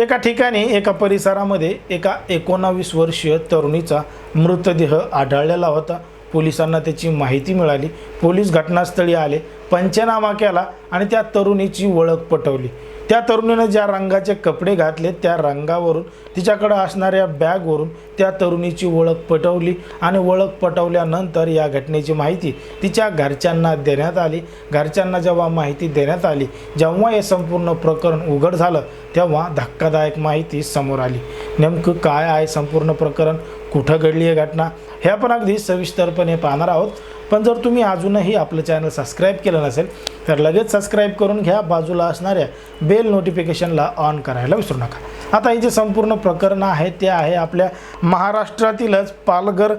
एका ठिकाणी एका परिसरामध्ये एका एकोणावीस वर्षीय तरुणीचा मृतदेह आढळलेला होता. पोलिसांना त्याची माहिती मिळाली. पोलीस घटनास्थळी आले पंचनामा केला आणि त्या तरुणीची ओळख पटवली. त्या तरुणीनं ज्या रंगाचे कपडे घातले त्या रंगावरून तिच्याकडं असणाऱ्या बॅगवरून त्या तरुणीची ओळख पटवली आणि ओळख पटवल्यानंतर या घटनेची माहिती तिच्या घरच्यांना देण्यात आली. घरच्यांना जेव्हा माहिती देण्यात आली जेव्हा हे संपूर्ण प्रकरण उघड झालं तेव्हा धक्कादायक माहिती समोर आली. नेमकं काय आहे संपूर्ण प्रकरण? कुठं घडली आहे घटना हे आपण अगदी सविस्तरपणे पाहणार आहोत. पण जर तुम्ही अजूनही आपलं चॅनल सबस्क्राईब केलं नसेल तर लगेच सबस्क्राईब करून घ्या. बाजूला असणाऱ्या बेल नोटिफिकेशनला ऑन करायला विसरू नका. आता हे जे संपूर्ण प्रकरण आहे ते आहे आपल्या महाराष्ट्रातीलच पालघर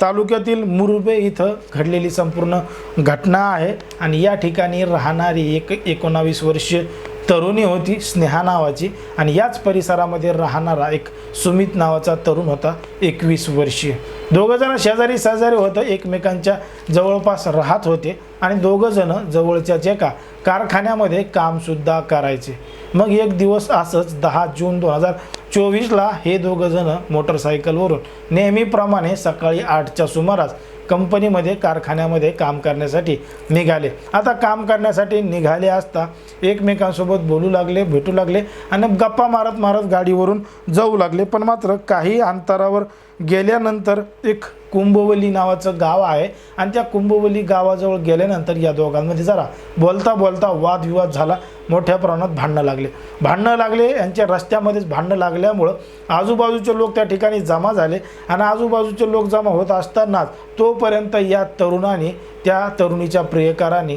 तालुक्यातील मुरुबे इथं घडलेली संपूर्ण घटना आहे. आणि या ठिकाणी राहणारी एक एकोणावीस वर्षीय तरुणी होती स्नेहा नावाची आणि याच परिसरामध्ये राहणारा एक सुमित नावाचा तरुण होता एकवीस वर्षीय. दोघंजणं शेजारी शेजारी होतं एकमेकांच्या जवळपास राहत होते. आणि दोघंजणं जवळच्याच एका कारखान्यामध्ये कामसुद्धा करायचे. मग एक दिवस असंच दहा जून दोन हजार चोवीसला हे दोघंजणं मोटरसायकलवरून नेहमीप्रमाणे सकाळी आठच्या सुमारास कंपनीमध्ये कारखान्यामध्ये काम करण्यासाठी निघाले. आता काम करण्यासाठी निघाले असता एकमेकांसोबत बोलू लागले भेटू लागले आणि गप्पा मारत मारत गाडीवरून जाऊ लागले. पण मात्र काही अंतरावर गेल्यानंतर एक कुंभवली नावाचं गाव आहे. आणि त्या कुंभवली गावाजवळ गेल्यानंतर या दोघांमध्ये जरा बोलता बोलता वादविवाद झाला. मोठ्या प्रमाणात भांडणं लागले. भांडणं लागले यांच्या रस्त्यामध्येच भांडणं लागल्यामुळं आजूबाजूचे लोक त्या ठिकाणी जमा झाले. आणि आजूबाजूचे लोक जमा होत असतानाच तोपर्यंत या तरुणाने त्या तरुणीच्या प्रियकाराने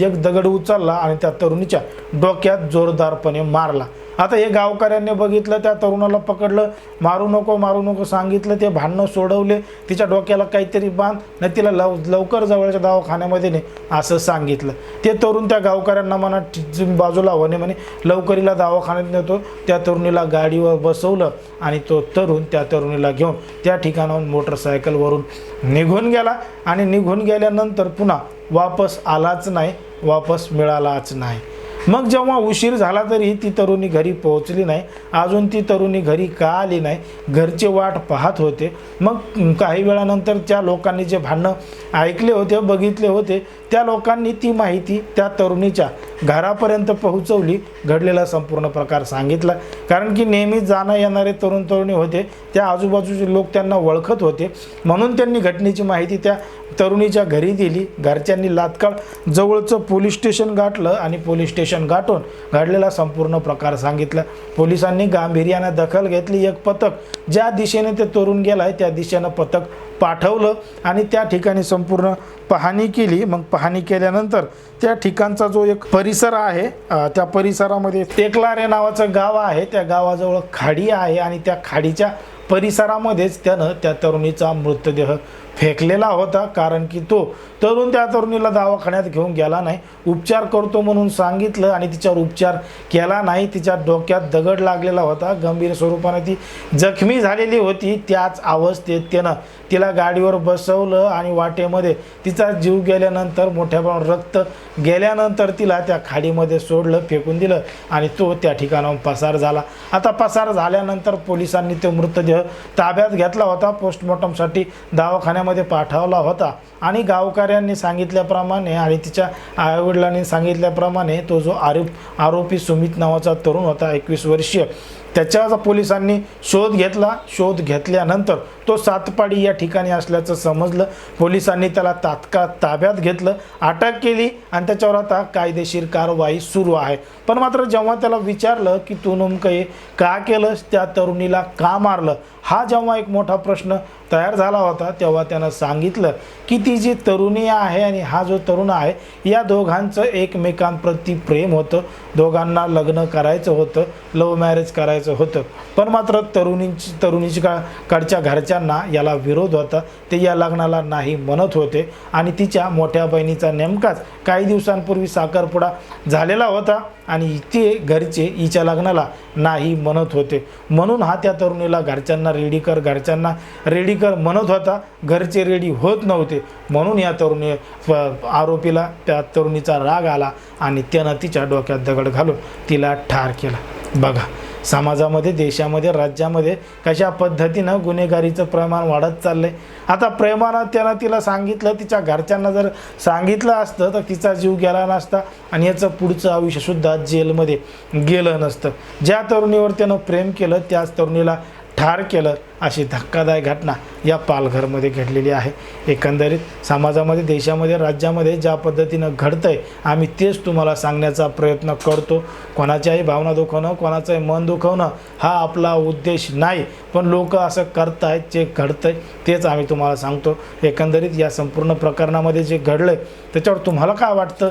एक दगड उचलला आणि त्या तरुणीच्या डोक्यात जोरदारपणे मारला. आता हे गावकऱ्यांनी बघितलं त्या तरुणाला पकडलं मारू नको मारू नको सांगितलं ते भांडणं सोडवले तिच्या डोक्याला काहीतरी बांध नाही तिला लव लवकर जवळच्या दवाखान्यामध्ये ने असं सांगितलं. ते तरुण त्या गावकऱ्यांना म्हणा बाजूला होणे म्हणे लवकरीला दवाखान्यात नेतो. त्या तरुणीला गाडीवर बसवलं आणि तो तरुण त्या तरुणीला घेऊन त्या ठिकाणाहून मोटरसायकलवरून निघून गेला आणि निघून गेल्यानंतर पुन्हा वापस आलाच नाही वापस मिळालाच नाही. मग जेव्हा उशीर झाला तरी ती तरुणी घरी पोहोचली नाही. अजून ती तरुणी घरी का आली नाही? घरचे वाट पाहत होते. मग काही वेळानंतर त्या लोकांनी जे भांडणं ऐकले होते बघितले होते त्या लोकांनी ती माहिती त्या तरुणीच्या घरापर्यंत पोहोचवली. घडलेला संपूर्ण प्रकार सांगितला. कारण की नेहमी जाणं येणारे तरुण तरुणी होते. त्या आजूबाजूचे लोक त्यांना ओळखत होते. म्हणून त्यांनी घटनेची माहिती त्या तरुणीच्या घरी दिली. घरच्यांनी लातकाळ जवळचं पोलीस स्टेशन गाठलं आणि पोलीस स्टेशन गाठून घडलेला संपूर्ण प्रकार सांगितला. पोलिसांनी गांभीर्यानं दखल घेतली. एक पथक ज्या दिशेने ते तरुण गेलाय त्या दिशेनं पथक पाठवलं आणि त्या ठिकाणी संपूर्ण पाहणी केली. मग पाहणी केल्यानंतर त्या ठिकाणचा जो एक परिसर आहे त्या परिसरामध्ये टेकलारे नावाचं गाव आहे. त्या त्या गावाजवळ खाडी आहे आणि त्या खाडीच्या परिसरामध्येच त्यानं त्या तरुणीचा मृतदेह फेकलेला होता कारण की तो तरुण त्या तरुणीला दवाखान्यात घेऊन गेला नाही. उपचार करतो म्हणून सांगितलं आणि तिच्यावर उपचार केला नाही. तिच्या डोक्यात दगड लागलेला होता. गंभीर स्वरूपाने ती जखमी झालेली होती. त्याच अवस्थेत त्यानं तिला गाडीवर बसवलं आणि वाटेमध्ये तिचा जीव गेल्यानंतर मोठ्या प्रमाणात रक्त गेल्यानंतर तिला त्या खाडीमध्ये सोडलं फेकून दिलं आणि तो त्या ठिकाणाहून पसार झाला. आता पसार झाल्यानंतर पोलिसांनी तो मृतदेह ताब्यात घेतला होता. पोस्टमॉर्टमसाठी दवाखान्यामध्ये पाठवला होता. आणि गावकऱ्यांनी सांगितल्याप्रमाणे आणि तिच्या आईवडिलांनी सांगितल्याप्रमाणे तो जो आरोप आरोपी सुमित नावाचा तरुण होता एकवीस वर्षीय त्याच्या पोलिसांनी शोध घेतला. शोध घेतल्यानंतर तो सातपाडी या ठिकाणी असल्याचं समजलं. पोलिसांनी त्याला तात्काळ ताब्यात घेतलं अटक केली आणि त्याच्यावर आता कायदेशीर कारवाई सुरू आहे. पण मात्र जेव्हा त्याला विचारलं की तू नेमकं हे का केलंस त्या तरुणीला का मारलं? हा जेव्हा एक मोठा प्रश्न तयार झाला होता तेव्हा त्यानं सांगितलं की ती जी तरुणी आहे आणि हा जो तरुण आहे या दोघांचं एकमेकांप्रती प्रेम होतं. दोघांना लग्न करायचं होतं लव्ह मॅरेज करायचं होतं. पण मात्र तरुणींची तरुणीची का कडच्या घरच्यांना याला विरोध होता. ते या लग्नाला नाही म्हणत होते आणि तिच्या मोठ्या बहिणीचा नेमकाच काही दिवसांपूर्वी साखरपुडा झालेला होता आणि ते घरचे हिच्या लग्नाला नाही म्हणत होते. म्हणून हा त्या तरुणीला घरच्यांना रेडी कर घरच्यांना. रेडी कर म्हणत होता घरचे रेडी होत नव्हते. म्हणून या तरुणी आरोपीला त्या तरुणीचा राग आला आणि त्यानं तिच्या डोक्यात दगड घालून तिला ठार केला. बघा समाजामध्ये देशामध्ये राज्यामध्ये कशा पद्धतीनं गुन्हेगारीचं प्रमाण वाढत चाललंय. आता प्रेमानं त्यानं तिला सांगितलं तिच्या घरच्यांना जर सांगितलं असतं तर तिचा जीव गेला नसता आणि याचं पुढचं आयुष्यसुद्धा जेलमध्ये गेलं नसतं. ज्या तरुणीवर त्यानं प्रेम केलं त्याच तरुणीला ठार केलं अशी धक्कादायक घटना या पालघरमध्ये घडलेली आहे. एकंदरीत समाजामध्ये देशामध्ये राज्यामध्ये ज्या पद्धतीनं घडतंय आम्ही तेच तुम्हाला सांगण्याचा प्रयत्न करतो. कोणाच्याही भावना दुखवणं कोणाचंही मन दुखवणं हा आपला उद्देश नाही पण लोक असं करतायत जे घडतंय तेच आम्ही तुम्हाला सांगतो. एकंदरीत या संपूर्ण प्रकरणामध्ये जे घडलं आहे त्याच्यावर तुम्हाला काय वाटतं?